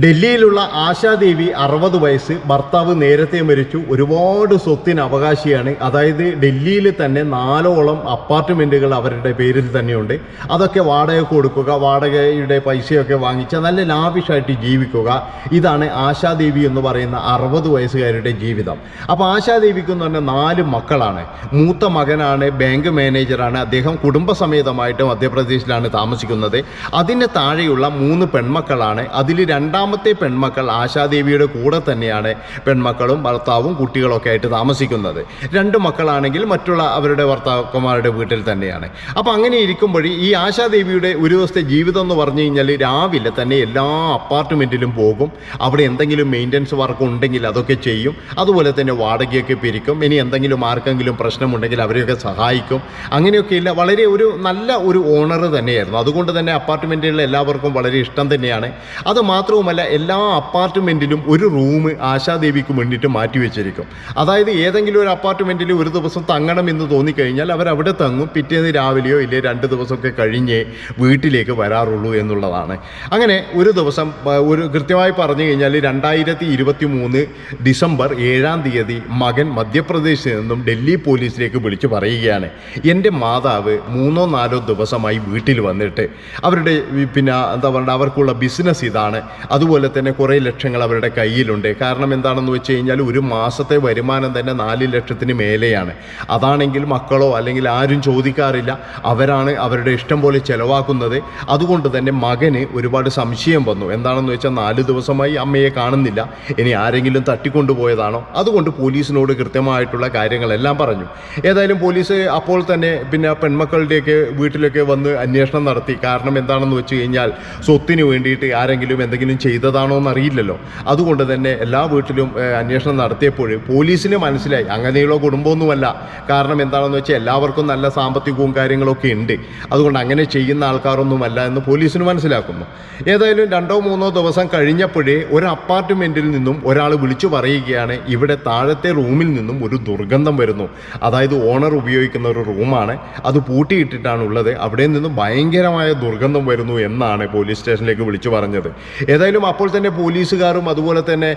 ഡൽഹിയിലുള്ള ആശാദേവി അറുപത് വയസ്സ് ഭർത്താവ് നേരത്തെ മരിച്ചു. ഒരുപാട് സ്വത്തിന് അവകാശിയാണ്. അതായത് ഡൽഹിയിൽ തന്നെ നാലോളം അപ്പാർട്ട്മെന്റുകൾ അവരുടെ പേരിൽ തന്നെയുണ്ട്. അതൊക്കെ വാടക കൊടുക്കുക വാടകയുടെ പൈസയൊക്കെ വാങ്ങിച്ച് നല്ല ലാവിഷായിട്ട് ജീവിക്കുക. ഇതാണ് ആശാദേവി എന്ന് പറയുന്ന അറുപത് വയസ്സുകാരുടെ ജീവിതം. അപ്പോൾ ആശാദേവിക്ക് എന്ന് പറഞ്ഞാൽ നാല് മക്കളാണ്. മൂത്ത മകനാണ് ബാങ്ക് മാനേജറാണ് അദ്ദേഹം കുടുംബസമേതമായിട്ട് മധ്യപ്രദേശിലാണ് താമസിക്കുന്നത്. അതിന് താഴെയുള്ള മൂന്ന് പെൺമക്കളാണ്. അതിൽ രണ്ടാമത്തെ പെൺമക്കൾ ആശാദേവിയുടെ കൂടെ തന്നെയാണ് പെൺമക്കളും ഭർത്താവും കുട്ടികളൊക്കെ ആയിട്ട് താമസിക്കുന്നത്. രണ്ട് മക്കളാണെങ്കിൽ മറ്റുള്ള അവരുടെ ഭർത്താക്കന്മാരുടെ വീട്ടിൽ തന്നെയാണ്. അപ്പോൾ അങ്ങനെ ഇരിക്കുമ്പോൾ ഈ ആശാദേവിയുടെ ഒരു ദിവസത്തെ ജീവിതം എന്ന് പറഞ്ഞു കഴിഞ്ഞാൽ രാവിലെ തന്നെ എല്ലാ അപ്പാർട്ട്മെന്റിലും പോകും. അവിടെ എന്തെങ്കിലും മെയിന്റനൻസ് വർക്ക് ഉണ്ടെങ്കിൽ അതൊക്കെ ചെയ്യും. അതുപോലെ തന്നെ വാടകയൊക്കെ പിരിക്കും. ഇനി എന്തെങ്കിലും ആർക്കെങ്കിലും പ്രശ്നമുണ്ടെങ്കിൽ അവരെയൊക്കെ സഹായിക്കും. അങ്ങനെയൊക്കെ ഇല്ല വളരെ ഒരു നല്ല ഒരു ഓണർ തന്നെയായിരുന്നു. അതുകൊണ്ട് തന്നെ അപ്പാർട്ട്മെന്റുകളിൽ എല്ലാവർക്കും വളരെ ഇഷ്ടം തന്നെയാണ്. അത് മാത്രവുമല്ല എല്ലാ അപ്പാർട്ട്മെന്റിലും ഒരു റൂം ആശാദേവിക്ക് വേണ്ടിയിട്ട് മാറ്റി വെച്ചിരിക്കും. അതായത് ഏതെങ്കിലും ഒരു അപ്പാർട്ട്മെന്റിൽ ഒരു ദിവസം തങ്ങണം എന്ന് തോന്നിക്കഴിഞ്ഞാൽ അവരവിടെ തങ്ങും പിറ്റേന്ന് രാവിലെയോ ഇല്ലേ രണ്ട് ദിവസമൊക്കെ കഴിഞ്ഞേ വീട്ടിലേക്ക് വരാറുള്ളൂ എന്നുള്ളതാണ്. അങ്ങനെ ഒരു ദിവസം ഒരു കൃത്യമായി പറഞ്ഞു കഴിഞ്ഞാൽ രണ്ടായിരത്തി ഇരുപത്തി മൂന്ന് ഡിസംബർ ഏഴാം തീയതി മകൻ മധ്യപ്രദേശിൽ നിന്നും ഡൽഹി പോലീസിലേക്ക് വിളിച്ചു പറയുകയാണ് എന്റെ മാതാവ് മൂന്നോ നാലോ ദിവസമായി വീട്ടിൽ വന്നിട്ട് അവരുടെ പിന്നെ എന്താ പറയുക അവർക്കുള്ള ബിസിനസ് ഇതാണ്. അതുപോലെ തന്നെ കുറേ ലക്ഷങ്ങൾ അവരുടെ കയ്യിലുണ്ട്. കാരണം എന്താണെന്ന് വെച്ച് കഴിഞ്ഞാൽ ഒരു മാസത്തെ വരുമാനം തന്നെ നാല് ലക്ഷത്തിന് മേലെയാണ്. അതാണെങ്കിൽ മക്കളോ അല്ലെങ്കിൽ ആരും ചോദിക്കാറില്ല. അവരാണ് അവരുടെ ഇഷ്ടം പോലെ ചിലവാക്കുന്നത്. അതുകൊണ്ട് തന്നെ മകന് ഒരുപാട് സംശയം വന്നു. എന്താണെന്ന് വെച്ചാൽ നാല് ദിവസമായി അമ്മയെ കാണുന്നില്ല. ഇനി ആരെങ്കിലും തട്ടിക്കൊണ്ടുപോയതാണോ? അതുകൊണ്ട് പോലീസിനോട് കൃത്യമായിട്ടുള്ള കാര്യങ്ങളെല്ലാം പറഞ്ഞു. ഏതായാലും പോലീസ് അപ്പോൾ തന്നെ പിന്നെ പെൺമക്കളുടെയൊക്കെ വീട്ടിലൊക്കെ വന്ന് അന്വേഷണം നടത്തി. കാരണം എന്താണെന്ന് വെച്ച് കഴിഞ്ഞാൽ സ്വത്തിന് വേണ്ടിയിട്ട് ആരെങ്കിലും എന്തെങ്കിലും ചെയ്തതാണോ എന്നറിയില്ലല്ലോ അതുകൊണ്ട് തന്നെ എല്ലാ വീട്ടിലും അന്വേഷണം നടത്തിയപ്പോൾ പോലീസിന് മനസ്സിലായി. അങ്ങനെയുള്ള കുടുംബമൊന്നുമല്ല. കാരണം എന്താണെന്ന് വെച്ചാൽ എല്ലാവർക്കും നല്ല സാമ്പത്തികവും കാര്യങ്ങളൊക്കെ ഉണ്ട്. അതുകൊണ്ട് അങ്ങനെ ചെയ്യുന്ന ആൾക്കാരൊന്നുമല്ല എന്ന് പോലീസിന് മനസ്സിലാക്കുന്നു. ഏതായാലും രണ്ടോ മൂന്നോ ദിവസം കഴിഞ്ഞപ്പോഴേ ഒരു അപ്പാർട്ട്മെന്റിൽ നിന്നും ഒരാൾ വിളിച്ചു പറയുകയാണ് ഇവിടെ താഴത്തെ റൂമിൽ നിന്നും ഒരു ദുർഗന്ധം വരുന്നു. അതായത് ഓണർ ഉപയോഗിക്കുന്ന ഒരു റൂമാണ്. അത് പൂട്ടിയിട്ടിട്ടാണ് ഉള്ളത് അവിടെ നിന്നും ഭയങ്കരമായ ദുർഗന്ധം വരുന്നു എന്നാണ് പോലീസ് സ്റ്റേഷനിലേക്ക് വിളിച്ചു പറഞ്ഞത്. ഏതായാലും അപ്പോൾ തന്നെ പോലീസുകാരും അതുപോലെ തന്നെ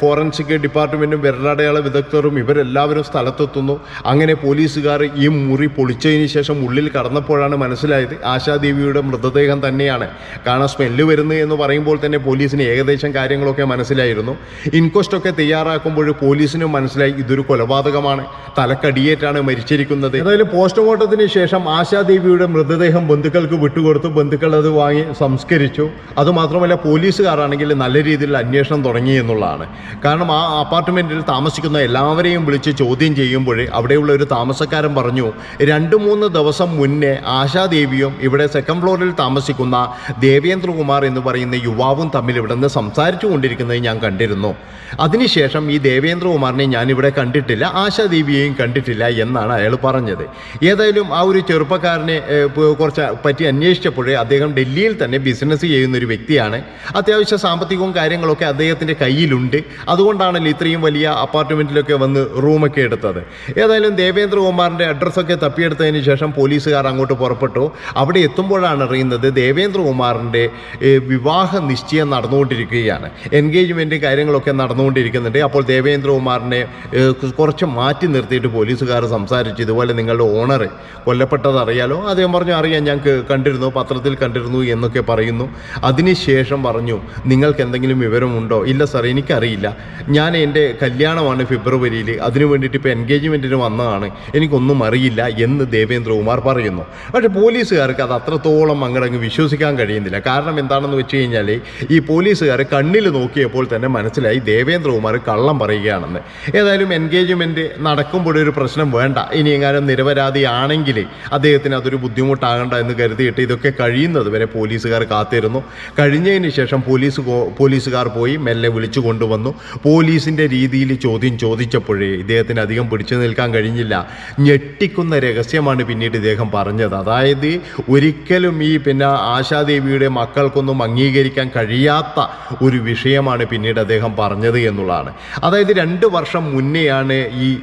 ഫോറൻസിക് ഡിപ്പാർട്ട്മെന്റും വിരലടയാള വിദഗ്ധരും ഇവരെല്ലാവരും സ്ഥലത്തെത്തുന്നു. അങ്ങനെ പോലീസുകാർ ഈ മുറി പൊളിച്ചതിന് ശേഷം ഉള്ളിൽ കടന്നപ്പോഴാണ് മനസ്സിലായത് ആശാദേവിയുടെ മൃതദേഹം തന്നെയാണ്. കാരണം സ്മെല്ല് വരുന്നു എന്ന് പറയുമ്പോൾ തന്നെ പോലീസിന് ഏകദേശം കാര്യങ്ങളൊക്കെ മനസ്സിലായിരുന്നു. ഇൻക്വസ്റ്റൊക്കെ തയ്യാറാക്കുമ്പോൾ പോലീസിനും മനസ്സിലായി ഇതൊരു കൊലപാതകമാണ്. തലക്കടിയേറ്റാണ് മരിച്ചിരിക്കുന്നത്. അതായത് പോസ്റ്റ്മോർട്ടത്തിന് ശേഷം ആശാദേവിയുടെ മൃതദേഹം ബന്ധുക്കൾക്ക് വിട്ടുകൊടുത്തു. ബന്ധുക്കൾ അത് വാങ്ങി സംസ്കരിച്ചു. അതുമാത്രമല്ല പോലീസുകാരാണെങ്കിൽ നല്ല രീതിയിൽ അന്വേഷണം തുടങ്ങി എന്നുള്ളതാണ്. കാരണം ആ അപ്പാർട്ട്മെന്റിൽ താമസിക്കുന്ന എല്ലാവരെയും വിളിച്ച് ചോദ്യം ചെയ്യുമ്പോൾ അവിടെയുള്ള ഒരു താമസക്കാരൻ പറഞ്ഞു രണ്ട് മൂന്ന് ദിവസം മുന്നേ ആശാദേവിയും ഇവിടെ സെക്കൻഡ് ഫ്ലോറിൽ താമസിക്കുന്ന ദേവേന്ദ്രകുമാർ എന്ന് പറയുന്ന യുവാവും തമ്മിൽ ഇവിടെ നിന്ന് സംസാരിച്ചു കൊണ്ടിരിക്കുന്നത് ഞാൻ കണ്ടിരുന്നു. അതിനുശേഷം ഈ ദേവേന്ദ്രകുമാറിനെ ഞാൻ ഇവിടെ കണ്ടിട്ടില്ല ആശാദേവിയെയും കണ്ടിട്ടില്ല എന്നാണ് അയാൾ പറഞ്ഞത്. ഏതായാലും ആ ഒരു ചെറുപ്പക്കാരനെ കുറച്ച് പറ്റി അന്വേഷിച്ചപ്പോഴേ അദ്ദേഹം ഡൽഹിയിൽ തന്നെ ബിസിനസ് ചെയ്യുന്ന ഒരു വ്യക്തിയാണ്. അത്യാവശ്യം സാമ്പത്തികവും കാര്യങ്ങളൊക്കെ അദ്ദേഹത്തിന്റെ കയ്യിലുണ്ട്. അതുകൊണ്ടാണല്ലോ ഇത്രയും വലിയ അപ്പാർട്ട്മെന്റിലൊക്കെ വന്ന് റൂമൊക്കെ എടുത്തത്. ഏതായാലും ദേവേന്ദ്രകുമാറിന്റെ അഡ്രസ്സൊക്കെ തപ്പിയെടുത്തതിന് ശേഷം പോലീസുകാർ അങ്ങോട്ട് പുറപ്പെട്ടു. അവിടെ എത്തുമ്പോഴാണ് അറിയുന്നത് ദേവേന്ദ്രകുമാറിന്റെ വിവാഹ നിശ്ചയം നടന്നുകൊണ്ടിരിക്കുകയാണ്. എൻഗേജ്മെന്റ് കാര്യങ്ങളൊക്കെ നടന്നുകൊണ്ടിരിക്കുന്നുണ്ട്. അപ്പോൾ ദേവേന്ദ്രകുമാറിനെ കുറച്ച് മാറ്റി നിർത്തിയിട്ട് പോലീസുകാർ സംസാരിച്ചു. ഇതുപോലെ നിങ്ങളുടെ ഓണർ കൊല്ലപ്പെട്ടത് അറിയാലോ? അദ്ദേഹം പറഞ്ഞു അറിയാം ഞങ്ങൾക്ക് കണ്ടിരുന്നു പത്രത്തിൽ കണ്ടിരുന്നു എന്നൊക്കെ പറയുന്നു. അതിനുശേഷം പറഞ്ഞു നിങ്ങൾക്ക് എന്തെങ്കിലും വിവരമുണ്ടോ? ഇല്ല സാർ എനിക്കറിയില്ല. ഞാൻ എന്റെ കല്യാണമാണ് ഫെബ്രുവരിയിൽ അതിനു വേണ്ടിയിട്ട് ഇപ്പോൾ എൻഗേജ്മെന്റിന് വന്നതാണ്. എനിക്കൊന്നും അറിയില്ല എന്ന് ദേവേന്ദ്രകുമാർ പറയുന്നു. പക്ഷേ പോലീസുകാർക്ക് അത് അത്രത്തോളം അങ്ങടങ്ങ് വിശ്വസിക്കാൻ കഴിയുന്നില്ല. കാരണം എന്താണെന്ന് വെച്ച് കഴിഞ്ഞാൽ ഈ പോലീസുകാർ കണ്ണിൽ നോക്കിയപ്പോൾ തന്നെ മനസ്സിലായി ദേവേന്ദ്രകുമാർ കള്ളം പറയുകയാണെന്ന്. ഏതായാലും എൻഗേജ്മെന്റ് നടക്കുമ്പോഴൊരു പ്രശ്നം വേണ്ട. ഇനി എങ്ങാനും നിരപരാധിയാണെങ്കിൽ അദ്ദേഹത്തിന് അതൊരു ബുദ്ധിമുട്ടാകണ്ട എന്ന് കരുതിയിട്ട് ഇതൊക്കെ കഴിയുന്നത് വരെ പോലീസുകാർ കാത്തിരുന്നു. കഴിഞ്ഞതിന് ശേഷം പോലീസ് കോ- പോലീസുകാർ പോയി മെല്ലെ വിളിച്ചു കൊണ്ടുവന്നു. പോലീസിന്റെ രീതിയിൽ ചോദ്യം ചോദിച്ചപ്പോഴേ ഇദ്ദേഹത്തിന് അധികം പിടിച്ചു നിൽക്കാൻ കഴിഞ്ഞില്ല. ഞെട്ടിക്കുന്ന രഹസ്യമാണ് പിന്നീട് ഇദ്ദേഹം പറഞ്ഞത്. അതായത് ഒരിക്കലും ഈ പിന്നെ ആശാദേവിയുടെ മക്കൾക്കൊന്നും അംഗീകരിക്കാൻ കഴിയാത്ത ഒരു വിഷയമാണ് പിന്നീട് അദ്ദേഹം പറഞ്ഞത് എന്നുള്ളതാണ്. അതായത് രണ്ട് വർഷം മുന്നെയാണ് ഈ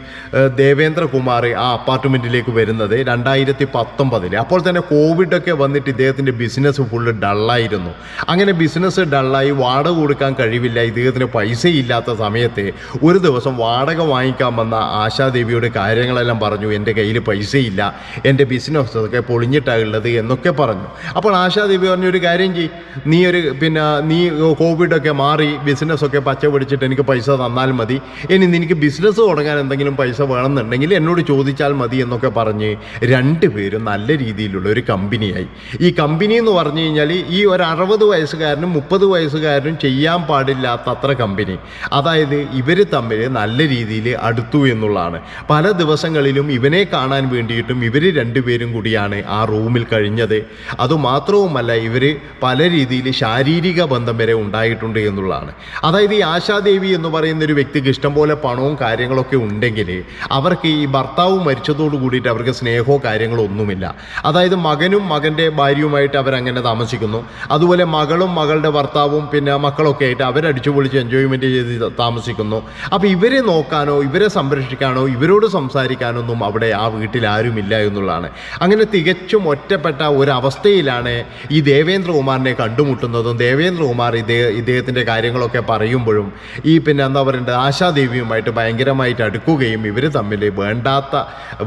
ദേവേന്ദ്രകുമാർ ആ അപ്പാർട്ട്മെന്റിലേക്ക് വരുന്നത് രണ്ടായിരത്തി പത്തൊമ്പതിൽ അപ്പോൾ തന്നെ കോവിഡൊക്കെ വന്നിട്ട് ഇദ്ദേഹത്തിന്റെ ബിസിനസ് ഫുള്ള് ഡള്ളായിരുന്നു. അങ്ങനെ ബിസിനസ് ഡള്ളായി കള്ളായി വാടക കൊടുക്കാൻ കഴിവില്ല. ഇദ്ദേഹത്തിന് പൈസ ഇല്ലാത്ത സമയത്ത് ഒരു ദിവസം വാടക വാങ്ങിക്കാൻ വന്ന ആശാദേവിയുടെ കാര്യങ്ങളെല്ലാം പറഞ്ഞു. എന്റെ കയ്യിൽ പൈസയില്ല. എന്റെ ബിസിനസ് ഒക്കെ പൊളിഞ്ഞിട്ടാണ് ഉള്ളത് എന്നൊക്കെ പറഞ്ഞു. അപ്പോൾ ആശാദേവി പറഞ്ഞു ഒരു കാര്യം ചെയ് നീ ഒരു പിന്നെ നീ കോവിഡൊക്കെ മാറി ബിസിനസ്സൊക്കെ പച്ച പിടിച്ചിട്ട് എനിക്ക് പൈസ തന്നാൽ മതി. ഇനി നിനക്ക് ബിസിനസ് തുടങ്ങാൻ എന്തെങ്കിലും പൈസ വേണമെന്നുണ്ടെങ്കിൽ എന്നോട് ചോദിച്ചാൽ മതി എന്നൊക്കെ പറഞ്ഞ് രണ്ടുപേരും നല്ല രീതിയിലുള്ള ഒരു കമ്പനിയായി ഈ കമ്പനി എന്ന് പറഞ്ഞു കഴിഞ്ഞാൽ ഈ ഒരു അറുപത് വയസ്സുകാരനും മുപ്പത് വയസ്സുകാരനും ചെയ്യാൻ പാടില്ലാത്ത അത്ര കമ്പനി അതായത് ഇവർ തമ്മിൽ നല്ല രീതിയിൽ അടുത്തു എന്നുള്ളതാണ്. പല ദിവസങ്ങളിലും ഇവനെ കാണാൻ വേണ്ടിയിട്ടും ഇവർ രണ്ടുപേരും കൂടിയാണ് ആ റൂമിൽ കഴിഞ്ഞത്. അതുമാത്രവുമല്ല ഇവർ പല രീതിയിൽ ശാരീരിക ബന്ധം വരെ ഉണ്ടായിട്ടുണ്ട് എന്നുള്ളതാണ്. അതായത് ഈ ആശാദേവി എന്ന് പറയുന്ന ഒരു വ്യക്തിക്ക് ഇഷ്ടംപോലെ പണവും കാര്യങ്ങളൊക്കെ ഉണ്ടെങ്കിൽ അവർക്ക് ഈ ഭർത്താവ് മരിച്ചതോട് കൂടിയിട്ട് അവർക്ക് സ്നേഹമോ കാര്യങ്ങളോ ഒന്നുമില്ല. അതായത് മകനും മകന്റെ ഭാര്യയുമായിട്ട് അവരങ്ങനെ താമസിക്കുന്നു. അതുപോലെ മകളും മകളുടെ ഭർത്താവും പിന്നെ മക്കളൊക്കെ ആയിട്ട് അവരടിച്ചു പൊളിച്ച് എൻജോയ്മെന്റ് ചെയ്ത് താമസിക്കുന്നു. അപ്പോൾ ഇവരെ നോക്കാനോ ഇവരെ സംരക്ഷിക്കാനോ ഇവരോട് സംസാരിക്കാനൊന്നും അവിടെ ആ വീട്ടിൽ ആരുമില്ല എന്നുള്ളതാണ്. അങ്ങനെ തികച്ചും ഒറ്റപ്പെട്ട ഒരവസ്ഥയിലാണ് ഈ ദേവേന്ദ്രകുമാറിനെ കണ്ടുമുട്ടുന്നതും ദേവേന്ദ്രകുമാർ ഇദ്ദേഹ ഇദ്ദേഹത്തിന്റെ കാര്യങ്ങളൊക്കെ പറയുമ്പോഴും ഈ പിന്നെ എന്താ പറയേണ്ടത് ആശാദേവിയുമായിട്ട് ഭയങ്കരമായിട്ട് അടുക്കുകയും ഇവർ തമ്മിൽ വേണ്ടാത്ത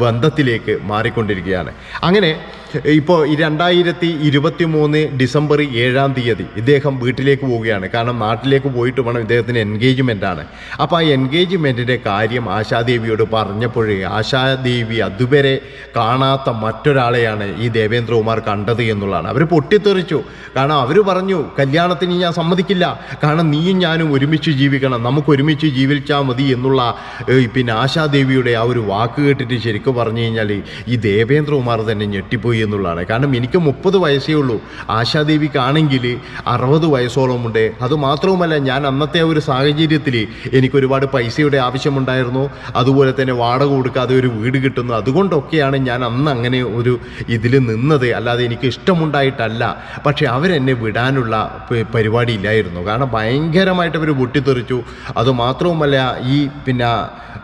ബന്ധത്തിലേക്ക് മാറിക്കൊണ്ടിരിക്കുകയാണ്. അങ്ങനെ ഇപ്പോൾ രണ്ടായിരത്തി ഇരുപത്തി മൂന്ന് ഡിസംബർ ഏഴാം തീയതി ഇദ്ദേഹം വീട്ടിലേക്ക് പോവുകയാണ്. കാരണം നാട്ടിലേക്ക് പോയിട്ട് വേണം ഇദ്ദേഹത്തിന് എൻഗേജ്മെന്റ് ആണ്. അപ്പോൾ ആ എൻഗേജ്മെന്റിന്റെ കാര്യം ആശാദേവിയോട് പറഞ്ഞപ്പോഴേ ആശാദേവി അതുവരെ കാണാത്ത മറ്റൊരാളെയാണ് ഈ ദേവേന്ദ്രകുമാർ കണ്ടത് എന്നുള്ളതാണ്. അവർ പൊട്ടിത്തെറിച്ചു. കാരണം അവർ പറഞ്ഞു കല്യാണത്തിന് ഞാൻ സമ്മതിക്കില്ല. കാരണം നീയും ഞാനും ഒരുമിച്ച് ജീവിക്കണം. നമുക്ക് ഒരുമിച്ച് ജീവിച്ചാൽ മതി എന്നുള്ള പിന്നെ ആശാദേവിയുടെ ആ ഒരു വാക്ക് കേട്ടിട്ട് ശരിക്കും പറഞ്ഞു കഴിഞ്ഞാൽ ഈ ദേവേന്ദ്രകുമാർ തന്നെ ഞെട്ടിപ്പോയി എന്നുള്ളതാണ്. കാരണം എനിക്ക് മുപ്പത് വയസ്സേ ഉള്ളൂ. ആശാദേവിക്കാണെങ്കിൽ അറുപത് വയസ്സോളമുണ്ട് അതുമാത്രവുമല്ല ഞാൻ അന്നത്തെ ഒരു സാഹചര്യത്തിൽ എനിക്കൊരുപാട് പൈസയുടെ ആവശ്യമുണ്ടായിരുന്നു. അതുപോലെ തന്നെ വാടക കൊടുക്കാതെ ഒരു വീട് കിട്ടുന്നു. അതുകൊണ്ടൊക്കെയാണ് ഞാൻ അന്ന് അങ്ങനെ ഒരു ഇതിൽ നിന്നത്. അല്ലാതെ എനിക്ക് ഇഷ്ടമുണ്ടായിട്ടല്ല. പക്ഷേ അവരെന്നെ വിടാനുള്ള പരിപാടി ഇല്ലായിരുന്നു. കാരണം ഭയങ്കരമായിട്ട് അവർ പൊട്ടിത്തെറിച്ചു. അതുമാത്രവുമല്ല ഈ പിന്നെ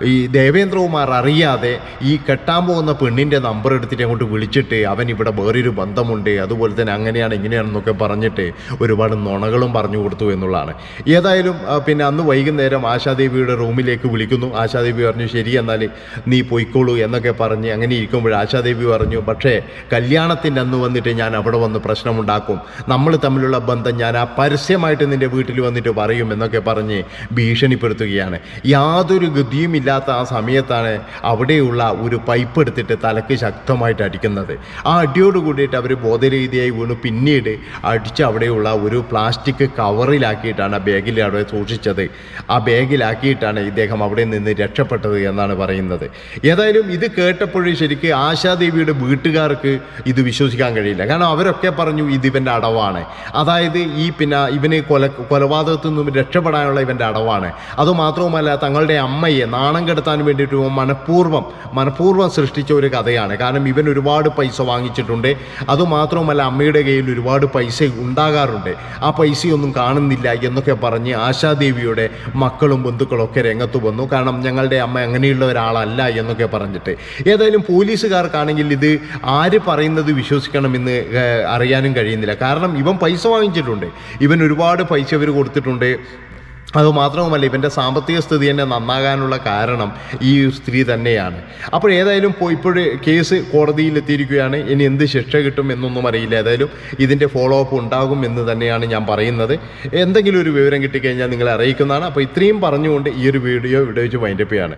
ഈ ദേവേന്ദ്രകുമാർ അറിയാതെ ഈ കെട്ടാൻ പോകുന്ന പെണ്ണിന്റെ നമ്പർ എടുത്തിട്ട് അങ്ങോട്ട് വിളിച്ചിട്ട് അവൻ ഇവിടെ വേറൊരു ബന്ധമുണ്ട് അതുപോലെ തന്നെ അങ്ങനെയാണ് ഇങ്ങനെയാണെന്നൊക്കെ പറഞ്ഞിട്ട് ഒരുപാട് നുണകളും പറഞ്ഞു കൊടുത്തു എന്നുള്ളതാണ്. ഏതായാലും പിന്നെ അന്ന് വൈകുന്നേരം ആശാദേവിയുടെ റൂമിലേക്ക് വിളിക്കുന്നു. ആശാദേവി പറഞ്ഞു ശരി എന്നാൽ നീ പൊയ്ക്കോളൂ എന്നൊക്കെ പറഞ്ഞ് അങ്ങനെ ഇരിക്കുമ്പോൾ ആശാദേവി പറഞ്ഞു പക്ഷേ കല്യാണത്തിന്റെ അന്ന് വന്നിട്ട് ഞാൻ അവിടെ വന്ന് പ്രശ്നമുണ്ടാക്കും. നമ്മൾ തമ്മിലുള്ള ബന്ധം ഞാൻ ആ പരസ്യമായിട്ട് നിന്റെ വീട്ടിൽ വന്നിട്ട് പറയും എന്നൊക്കെ പറഞ്ഞ് ഭീഷണിപ്പെടുത്തുകയാണ്. യാതൊരു ഗതിയും ഇല്ലാത്ത ആ സമയത്താണ് അവിടെയുള്ള ഒരു പൈപ്പ് എടുത്തിട്ട് തലക്ക് ശക്തമായിട്ട് അടിക്കുന്നത്. ആ അടിയോട് കൂടിയിട്ട് അവർ ബോധരീതിയായി വീണു പിന്നീട് അടിച്ച് അവിടെയുള്ള ഒരു പ്ലാസ്റ്റിക് കവറിലാക്കിയിട്ടാണ് ആ ബാഗിൽ അവിടെ സൂക്ഷിച്ചത്. ആ ബാഗിലാക്കിയിട്ടാണ് ഇദ്ദേഹം അവിടെ നിന്ന് രക്ഷപ്പെട്ടത് എന്നാണ് പറയുന്നത്. ഏതായാലും ഇത് കേട്ടപ്പോഴും ശരിക്ക് ആശാദേവിയുടെ വീട്ടുകാർക്ക് ഇത് വിശ്വസിക്കാൻ കഴിയില്ല. കാരണം അവരൊക്കെ പറഞ്ഞു ഇത് ഇവന്റെ അടവാണ്. അതായത് ഈ പിന്നെ ഇവന് കൊല കൊലപാതകത്തിൽ നിന്നും രക്ഷപ്പെടാനുള്ള ഇവന്റെ അടവാണ്. അതുമാത്രവുമല്ല തങ്ങളുടെ അമ്മയെ നാണം കെടുത്താൻ വേണ്ടിയിട്ട് മനഃപൂർവം മനഃപൂർവം സൃഷ്ടിച്ച ഒരു കഥയാണ്. കാരണം ഇവൻ ഒരുപാട് പൈസ വാങ്ങിച്ചിട്ടുണ്ട്. അതുമാത്രവുമല്ല അമ്മയുടെ കയ്യിൽ ഒരുപാട് പൈസ ഉണ്ടാകാറുണ്ട്. ആ പൈസയൊന്നും കാണുന്നില്ല എന്നൊക്കെ പറഞ്ഞ് ആശാദേവിയുടെ മക്കളും ബന്ധുക്കളൊക്കെ രംഗത്ത് വന്നു. കാരണം ഞങ്ങളുടെ അമ്മ അങ്ങനെയുള്ള ഒരാളല്ല എന്നൊക്കെ പറഞ്ഞിട്ട്. ഏതായാലും പോലീസുകാർക്കാണെങ്കിൽ ഇത് ആര് പറയുന്നത് വിശ്വസിക്കണമെന്ന് അറിയാനും കഴിയുന്നില്ല. കാരണം ഇവൻ പൈസ വാങ്ങിച്ചിട്ടുണ്ട്. ഇവൻ ഒരുപാട് പൈസ ഇവർ കൊടുത്തിട്ടുണ്ട്. അത് മാത്രവുമല്ല ഇവന്റെ സാമ്പത്തിക സ്ഥിതി തന്നെ നന്നാകാനുള്ള കാരണം ഈ സ്ത്രീ തന്നെയാണ്. അപ്പോൾ ഏതായാലും ഇപ്പോൾ കേസ് കോടതിയിൽ എത്തിയിരിക്കുകയാണ് ഇനി എന്ത് ശിക്ഷ കിട്ടും എന്നൊന്നും അറിയില്ല. ഏതായാലും ഇതിന്റെ ഫോളോ അപ്പ് ഉണ്ടാകും എന്ന് തന്നെയാണ് ഞാൻ പറയുന്നത്. എന്തെങ്കിലും ഒരു വിവരം കിട്ടിക്കഴിഞ്ഞാൽ നിങ്ങളെ അറിയിക്കുന്നതാണ്. അപ്പോൾ ഇത്രയും പറഞ്ഞുകൊണ്ട് ഈ ഒരു വീഡിയോ ഇവിടെ വെച്ച് വൈൻഡപ്പ് ചെയ്യാണ്.